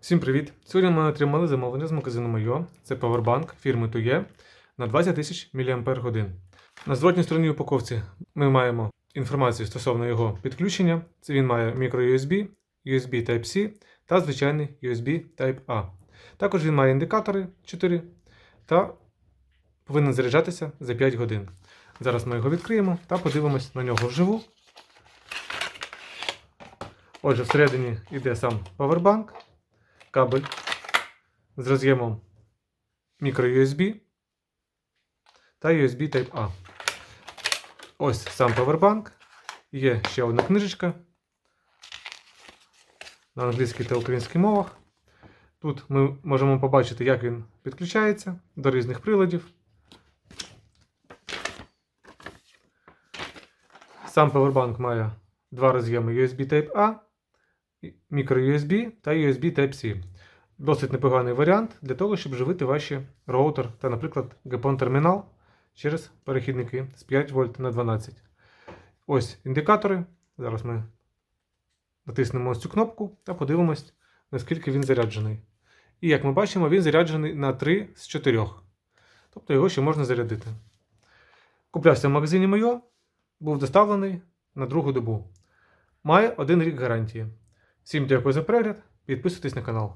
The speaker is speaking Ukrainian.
Всім привіт! Сьогодні ми отримали замовлення з магазину Майо. Це павербанк фірми Тує на 20 тисяч мАч. На зворотній стороні упаковці ми маємо інформацію стосовно його підключення. Це він має microUSB, USB Type-C та звичайний USB Type-A. Також він має індикатори 4 та повинен заряджатися за 5 годин. Зараз ми його відкриємо та подивимось на нього вживу. Отже, всередині йде сам павербанк кабель з роз'ємом microUSB та USB Type-A. Ось сам павербанк. Є ще одна книжечка на англійській та українській мовах. Тут ми можемо побачити, як він підключається до різних приладів. Сам павербанк має два роз'єми USB Type-A microUSB та USB Type-C. Досить непоганий варіант для того, щоб живити ваші роутер та, наприклад, GPON-термінал через перехідники з 5 вольт на 12. Ось індикатори. Зараз ми натиснемо ось цю кнопку та подивимось, наскільки він заряджений. І як ми бачимо, він заряджений на 3 з 4. Тобто його ще можна зарядити. Куплявся в магазині Майо, був доставлений на другу добу. Має один рік гарантії. Всім дякую за перегляд. Підписуйтесь на канал.